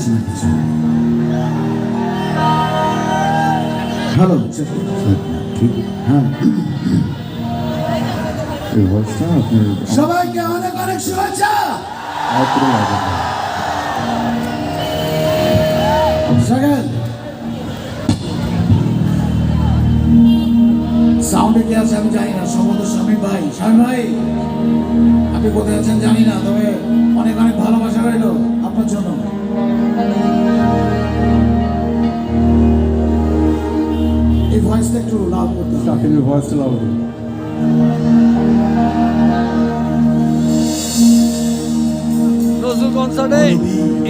পাচ্ছি না কিছু ঠিক হ্যাঁ এই ভয়েসটা আপনার সবাইকে অনেক অনেক শুভেচ্ছা। সাউন্ডে কি আছে আমি জানি না। সম্ভবত স্বামী ভাই। স্বামী ভাই আপনি কোথায় আছেন জানি না তবে অনেক অনেক ভালোবাসা রইল। কনসার্টে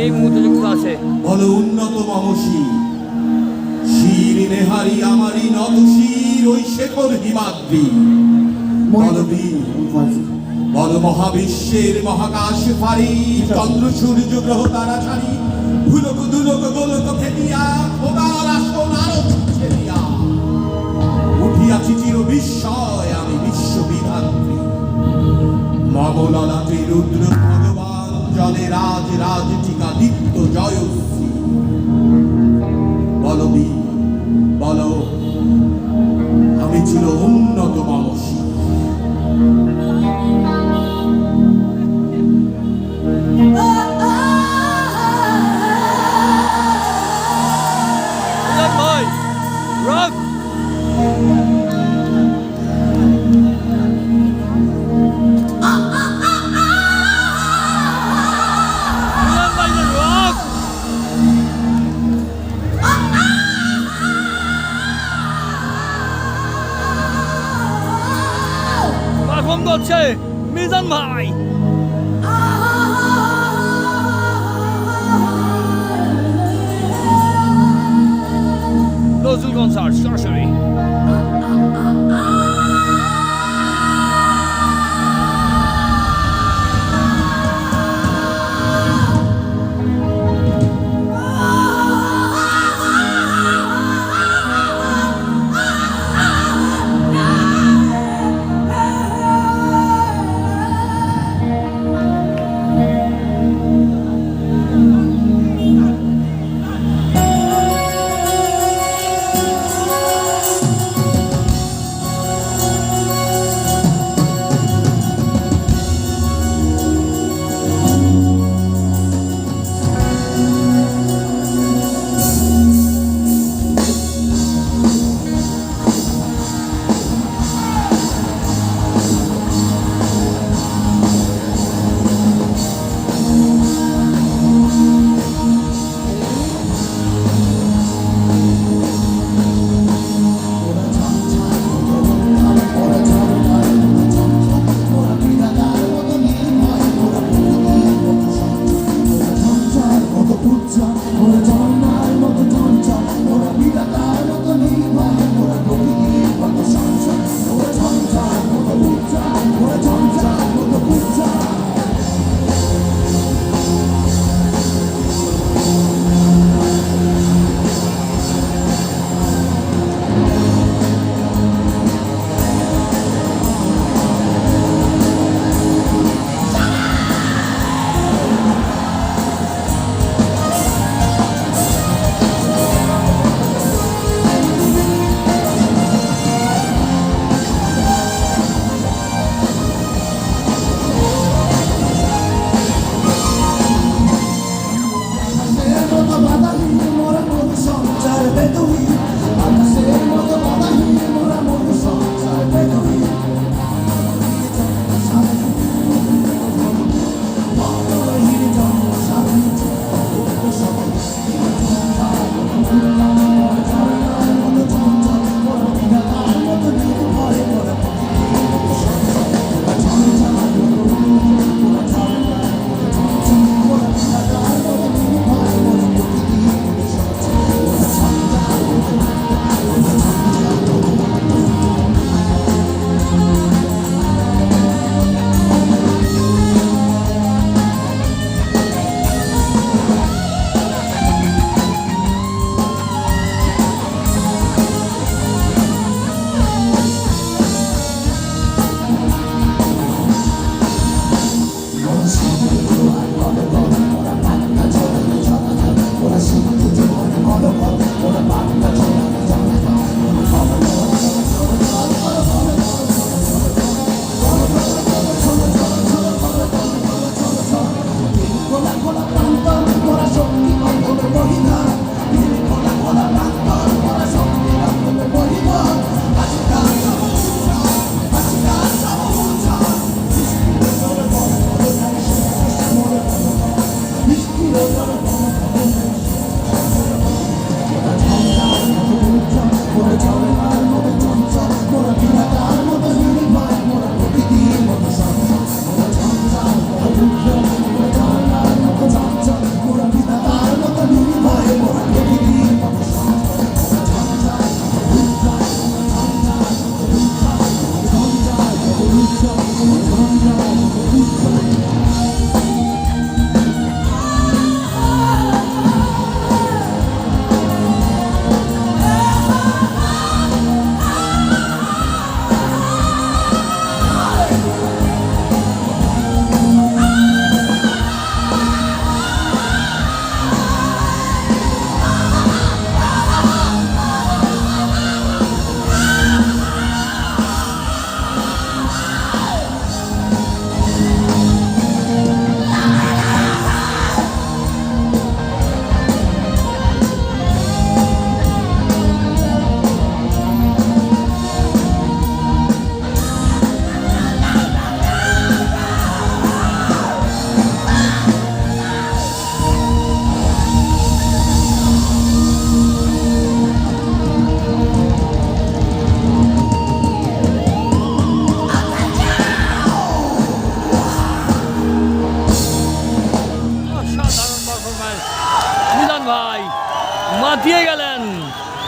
এই মুহূর্তে আছে। বল উন্নত মমসি শির নেহারি আমারি নত শির ওই শেখর হিমাদ্রি। বল মহাবিশ্বের মহাকাশ ফারি চন্দ্র সূর্য গ্রহ তারা ছাড়ি ভুলক দুলক গোলক ফেলিয়া খোদার আসন আরও উঠিয়াছি চির বিস্ময় আমি বিশ্ববিধাত্রী মমললাতে রুদ্র ভগবান জলে রাজ রাজ টিকা দীপ্ত জয়শ্রী নজরুল কনসার্ট সরাসরি por tanto corazón y con todo el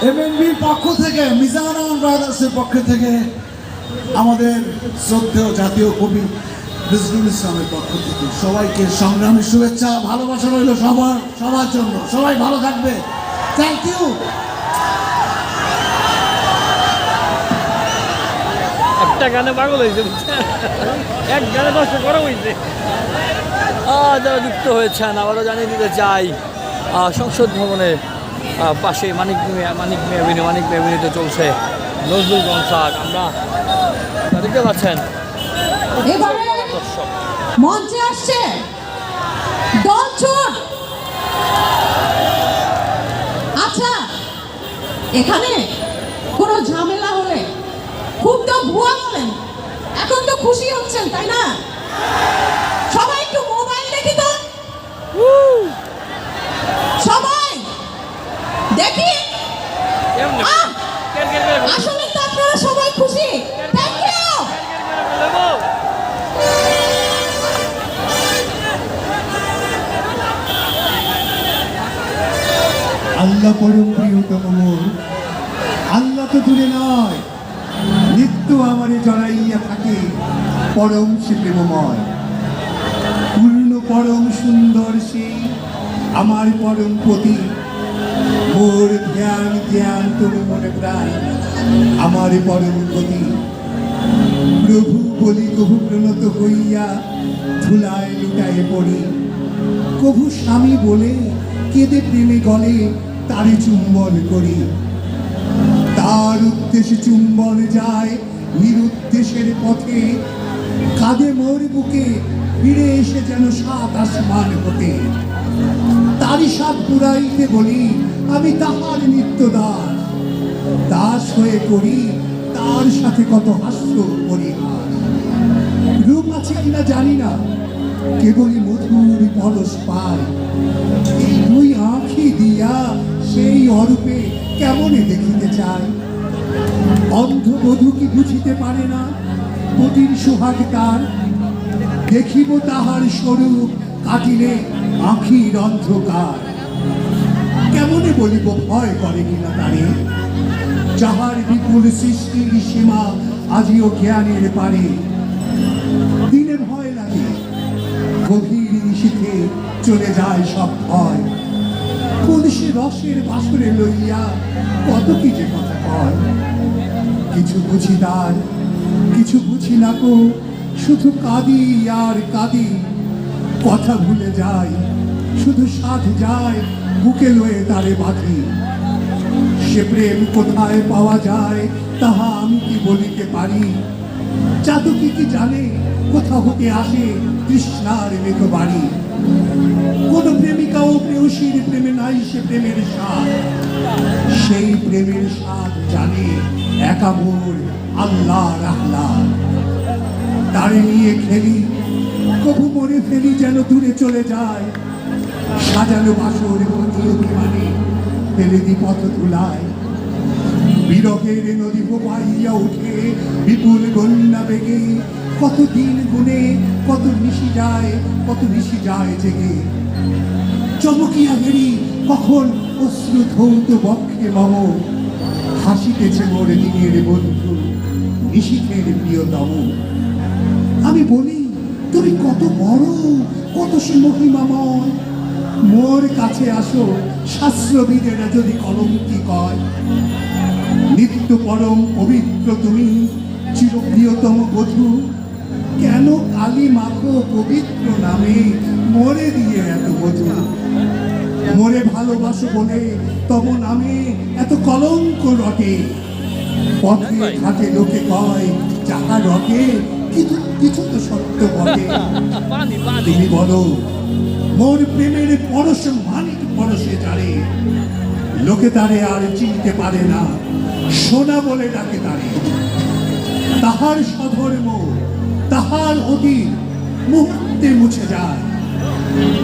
এমএনবির পক্ষ থেকে মিজানুর ব্রাদার্সের পক্ষ থেকে আমাদের শ্রদ্ধেয় জাতীয় কবি নজরুল ইসলামের পক্ষ থেকে সবাইকে সংগ্রামী শুভেচ্ছা ভালোবাসা রইল সবার সবার জন্য। সবাই ভালো থাকবে। থ্যাংক ইউ একটা গানে পাগল হয়েছে। এক গানে নষ্ট করা হয়েছে। যারা যুক্ত হয়েছেন আবারও জানিয়ে দিতে চাই সংসদ ভবনের আহ, পাশে মানিক মানিক মিয়া অ্যাভিনিউ মানিক মিয়া অ্যাভিনিউতে চলছে নজরুল কনসার্ট আমরা দেখতে পাচ্ছেন মঞ্চে আসছে আচ্ছা এখানে কোনো ঝামেলা হলে খুব তো ভুয়া বলেন এখন তো খুশি হচ্ছেন তাই না? সবাই একটু মোবাইল দেখি তো সবাই দেখি? আসলে তো আপনারা সবাই খুশি। থ্যাংক ইউ আল্লাহ পরম প্রিয়তম আল্লাহ তো দূরে নয়। নিত্য আমারে জড়াইয়া থাকে পরম সে প্রেমময়। পূর্ণ পরম সুন্দর সেই আমার পরম পতি মোর ধ্যান জ্ঞান তোর মনে প্রাণ। আমার পরম গতি। প্রভু বলি কভু প্রণত হইয়া ধুলায় লুটায় পড়ি। কভু স্বামী বলে, কেঁদে প্রেমে গলে তারে চুম্বন করি। তার উদ্দেশ্যে চুম্বন যায় নিরুদ্দেশের পথে। কাঁধে মোর বুকে, ফিরে এসে যেন সাত আসমান হতে। তারই সাত পুরাইতে বলি আমি তাহার নিত্যদাস দাস দাস হয়ে করি, তার সাথে কত হাস্য পরিহাস রূপ আছে কিনা জানি না, কেবলই মধুর পরশ পায় এই দুই আঁখি দিয়া সেই অরূপে কেমনে দেখিতে চায় অন্ধ বধূ কি বুঝিতে পারে না পতির সোহাগ তার? দেখিব তাহার স্বরূপ, কাটিলে আঁখির অন্ধকার। কেমনে বলিব ভয় করে কিনা তারে? যাহার বিপুল সৃষ্টির সীমা, আজিও জ্ঞানের পারে। দিনে ভয় লাগে, গভীর নিশীথে চলে যায় সব ভয়। কোন সে রসের বাসরে লইয়া কত কি যে কথা কয়। কিছু বুঝি তার, কিছু বুঝি না কো, শুধু কাঁদি আর কাঁদি, কথা ভুলে যায়। শুধু সাধ যায়, বুকে লয়ে তারে বাঁধি। সে প্রেম কোথায় পাওয়া যায়, তাহা আমি কি বলিতে পারি? চাতকি কি কি জানে, কোথা হতে আসে কৃষ্ণার মেঘ বাড়ি কোন প্রেমিকা ও প্রেয়সীর প্রেমে নাই সে প্রেমের স্বাদ। সেই প্রেমের স্বাদ জানে একা মোর আল্লাহ রাহলা তারে নিয়ে খেলি, কবু মরে ফেলি যেন দূরে চলে যায় সাজানো বাসর পতিও মানে ফেলে দি পথ তুলায় বিরহের নদী পাইয়া উঠে, বিপুল বন্যা বেগে, কত দিন গুনে, কত নিশি যায়, কত নিশি যায় জেগে। চমকিয়া গেরি কখন অশ্রু ধৌত বক্ষে মম। হাসিতেছে মোর দিনের বন্ধু, নিশীথের প্রিয়তম আমি বলি, তুমি কত বড়, কত সে মহিমাময় মোর কাছে আসো শাস্ত্রবিদেরা যদি কলঙ্কি কয়। নিত্য পরম পবিত্র তুমি চিরপ্রিয়তম বধু কেন কালী মাখো পবিত্র নামে মরে দিয়ে এত বধু? মরে ভালোবাসো বলে তব নামে এত কলঙ্ক রটে। পথে ঘাটে লোকে কয় যাহা রটে কিছু কিছু তো সত্য বটে। তুমি বলো মোর প্রেমের পরশ মানিক পরশে যারে লোকে তারে আর চিনতে পারে না, সোনা বলে ডাকে তারে। তাহার সধর্ম তাহার অধীন মুহূর্তে মুছে যায়।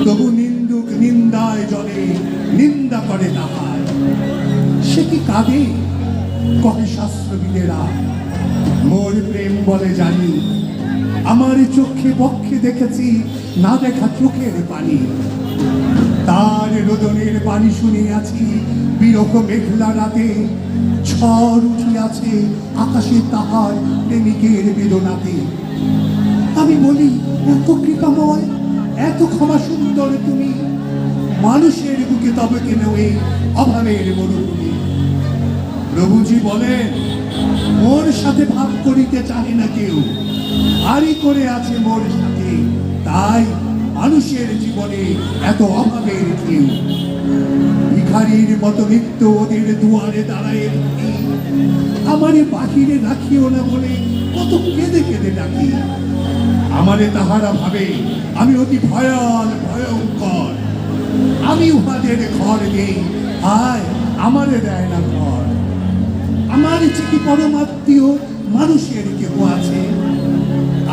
তবু নিন্দুক নিন্দায় জলে নিন্দা করে তাহার। সে কি কাঁদে? কহে শাস্ত্রবিদেরা। মোর প্রেম বলে জানি আমার চোখে বক্ষে দেখেছি, না দেখা চোখের পানি। তার রোদনের বাণী শুনে আছি, বিরহ মেঘলা রাতে। ঝড় উঠিয়াছে আকাশে তাহার প্রেমিকের বেদনাতে। আমি বলি, এত কৃপাময়, এত ক্ষমা সুন্দর তুমি। মানুষের বুকে তবে কেন এই অভাবের মরুভূমি? প্রভুজি বলেন মোর সাথে ভাব করিতে চাহে না কেউ। আরই করে আছে মোর সাথে, তাই মানুষের জীবনে এত অভাবের কেউ। ভিখারির মতো নিত্য ওদের দুয়ারে দাঁড়ায় আমারে বাহিরে রাখিও না বলে কত কেঁদে কেঁদে ডাকি। আমারে তাহারা ভাবে, আমি অতি ভয়াল, ভয়ঙ্কর। আমি উহাদের ঘর নেই আয় আমারে দেয় না ঘর। আমার চিঠি পরমাত্মীয় মানুষের কেউ আছে?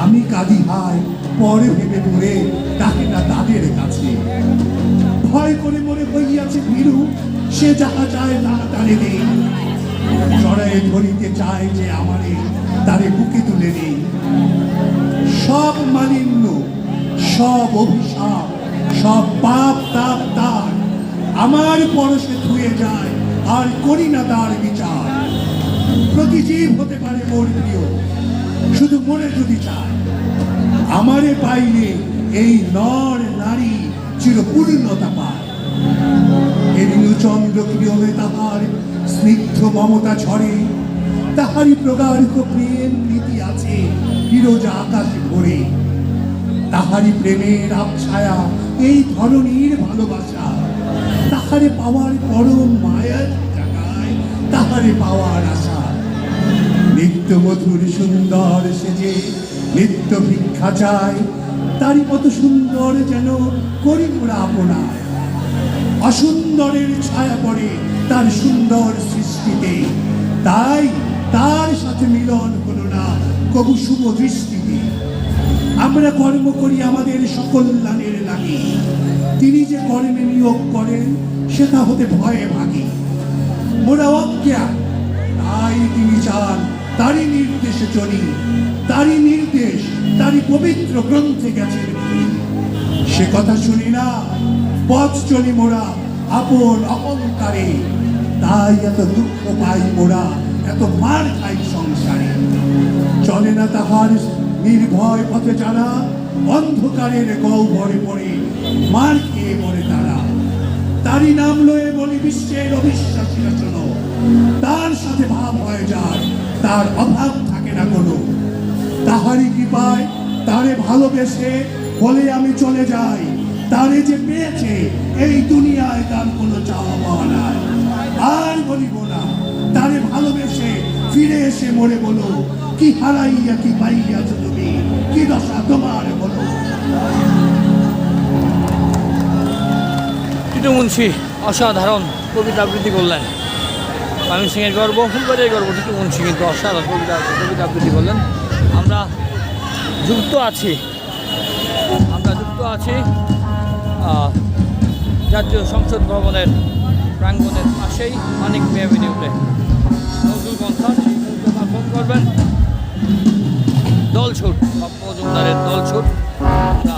আমি কাঁদি হায়, পরে ভেবে মরে ডাকে না তাদের কাছে। ভয় করে মরে হইয়াছে ভীরু, সে যাহা চায় না তারে নেই। জড়ায় ধরিতে চায় যে আমারে তারে বুকে তুলে নেই। সব মালিন্য, সব অভিশাপ, সব পাপ, তাপ, তার। আমার পরশে ধুয়ে যায়, আর করি না তার বিচার। প্রতি জীব হতে পারে মোর প্রিয়। শুধু মনে যদি চায়। আমারে পাইলে এই নর নারী চিরপূর্ণতা পায়। এদিনু চন্দ্র প্রিয়মে তাহার স্নিগ্ধ মমতা ঝরে। তাহারই প্রগাঢ় প্রেম নীতি আছে ফিরোজা আকাশে ভরে। তাহারই প্রেমের আবছায়া এই ধরনের ভালোবাসা। তাহারে পাওয়ার পরম মায়ার জায়গায় তাহারে পাওয়ার আশা। নিত্য মধুর সুন্দর সেজে, নিত্য ভিক্ষা চায় তারই মতো সুন্দর যেন করি মোরা আপনায় অসুন্দরের ছায়া পড়ে তার সুন্দর সৃষ্টিতে। তাই তার সাথে মিলন হলো না কবু শুভ দৃষ্টিতে। আমরা কর্ম করি আমাদের সকল্যাণের লাগে। তিনি যে কর্মে নিয়োগ করেন, সেটা হতে ভয়ে ভাগে। মোরা অজ্ঞা তাই তিনি চান তারই নির্দেশে চলি, তারই নির্দেশ, তারই পবিত্র গ্রন্থে গেছেন সে কথা শুনি না, পথ চলি মোরা, আপন অহংকারে। তাই এত দুঃখ পাই মোরা, এত মার খাই সংসারে। চলে না তাহার নির্ভয় পথে যারা, অন্ধকারের গহ্বরে পড়ে, মার খেয়ে পড়ে তারা। তারই নাম লয়ে বলি বিশ্বের অবিশ্বাসীরা শোনো তার সাথে ভাব হয়ে যায় তার অভাব থাকে না কোনো। তাহারই কৃপায় তারে ভালোবেসে বলে আমি চলে যাই। তারে যে পেয়েছে, এই দুনিয়ায় তার কোনো চাওয়া পাওয়া নাই। আর বলিব না, তারে ভালোবেসে ফিরে এসে মরে বলো, কি হারাইয়া, কি পাইয়াছ তুমি, কি দশা তোমার বলো। মুন্সি অসাধারণ কবিতা আবৃত্তি করলেন। সিংয়ের গর্ব, ফুলবাড়ির গর্ব কিন্তু অসাধারণ কবিতা কবিতা আবৃত্তি করলেন আমরা যুক্ত আছি। আমরা যুক্ত আছি জাতীয় সংসদ ভবনের প্রাঙ্গণের পাশেই অনেক অ্যাভিনিউতে। নজরুল কনসার্ট পারফর্ম করবেন। দল ছুট মজুমদারের দল ছুট। আমরা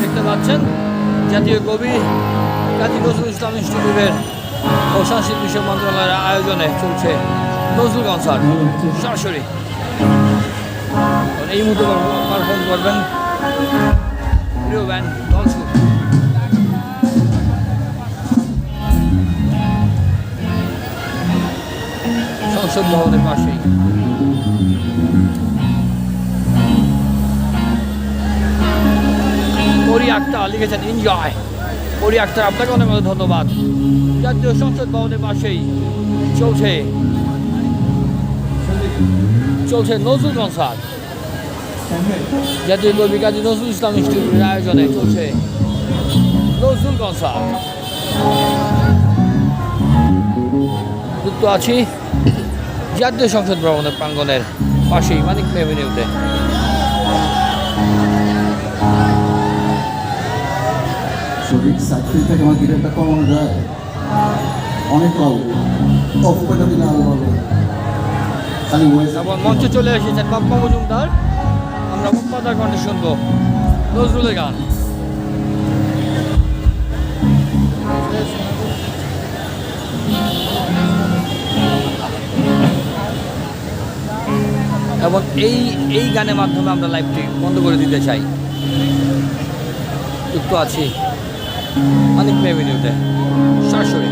দেখতে পাচ্ছেন, জাতীয় কবি কাজী নজরুল ইসলাম ইনস্টিটিউটের ও সংস্কৃতি বিষয় মন্ত্রণালয়ের আয়োজনে চলছে নজরুল কনসার্ট, সরাসরি। এই মুহূর্তে পারফর্ম করবেন প্রিয় ব্যান্ড দলসুর সংসদ ভবনের পাশেই। পরি আক্তার লিখেছেন এনজয় পরি আক্তার, আপনাকে অনেক অনেক ধন্যবাদ। জাতীয় সংসদ ভবনের পাশেই চলছে চলছে নজরুল কনসার্ট। জাতীয় কবি কাজী নজরুল ইসলাম ইনস্টিটিউটের আয়োজনে চলছে নজরুল কনসার্ট। যুক্ত আছি জাতীয় সংসদ ভবনের প্রাঙ্গনের পাশেই, মানিক এভিনিউতে শরীর সাইকেল থেকে আমার গিটারটা কমানো যায়। অনেক ভালো অফ করে দিলে আরও ভালো। খালি মঞ্চে চলে এসেছেন বাপ্পা মজুমদার। আমরা মুক্তাদার কণ্ঠে শুনব। নজরুলের গান। এবং এই এই গানের মাধ্যমে আমরা লাইভটি বন্ধ করে দিতে চাই। যুক্ত আছি। অনেক মেভিনিউতে সরাসরি।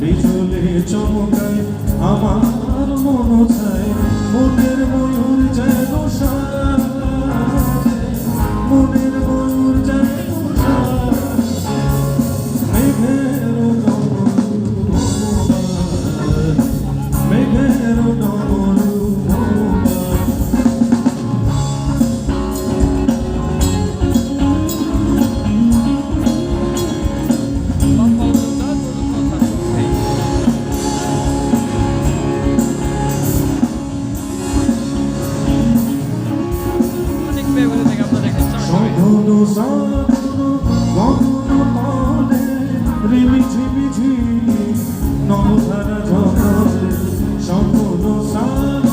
বিজুলি চমকায় সাগর গগন তলে রিমিঝি মিঝি নবধারা ঝরে সঘন সাগর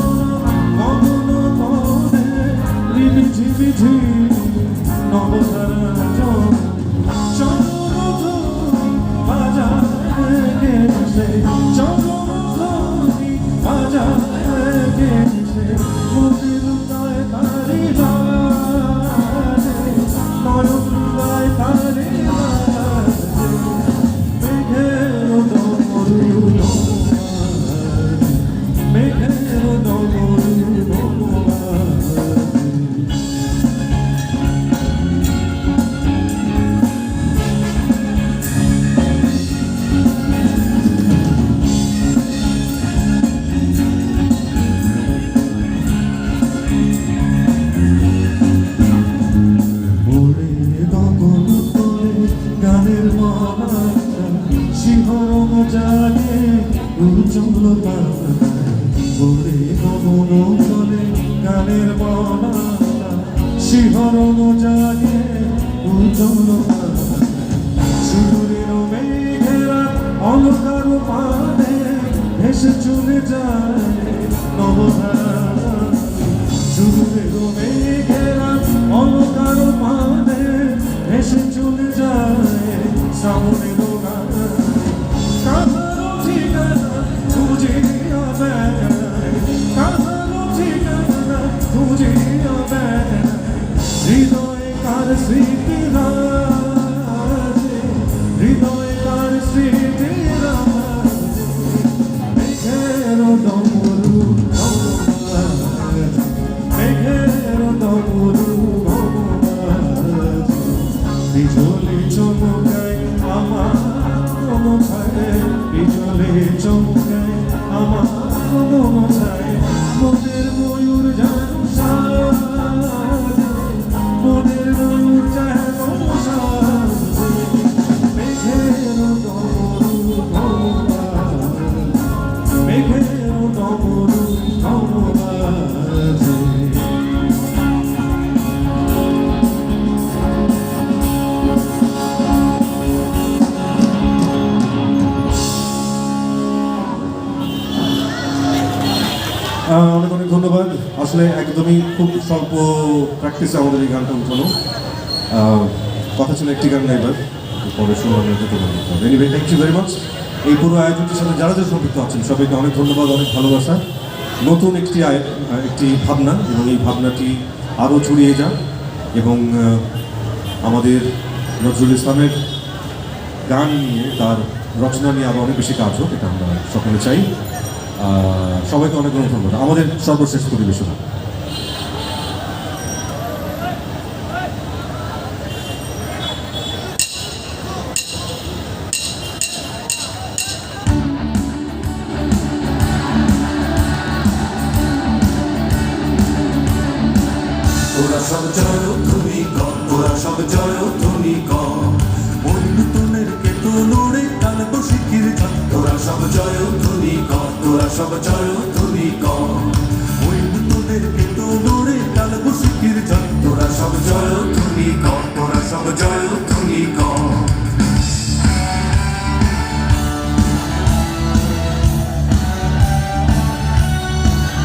গগন তলে রিমিঝি মিঝি নবধারা ঝরে চরমধ্বনি বাজায় গেছে চরমধ্বনি বাজায় গেছে মনের উদয় অনেক অনেক ধন্যবাদ। আসলে একদমই খুব স্বল্প প্র্যাকটিসে আমাদের এই গানটা উঠানো কথা ছিল একটি গান গাইবার পরে শুনলাম anyway thank you very much এই পুরো আয়োজনটির সাথে যারা যারা সম্পৃক্ত আছেন, সবাইকে অনেক ধন্যবাদ, অনেক ভালোবাসা। নতুন একটি একটি ভাবনা, এবং এই ভাবনাটি আরও ছড়িয়ে যান এবং আমাদের নজরুল ইসলামের গান নিয়ে, তার রচনা নিয়ে আরও অনেক বেশি কাজ হোক, এটা আমরা সকলে চাই। সবাইকে অনেক অনেক ধন্যবাদ। আমাদের সর্বশেষ পরিবেশনা।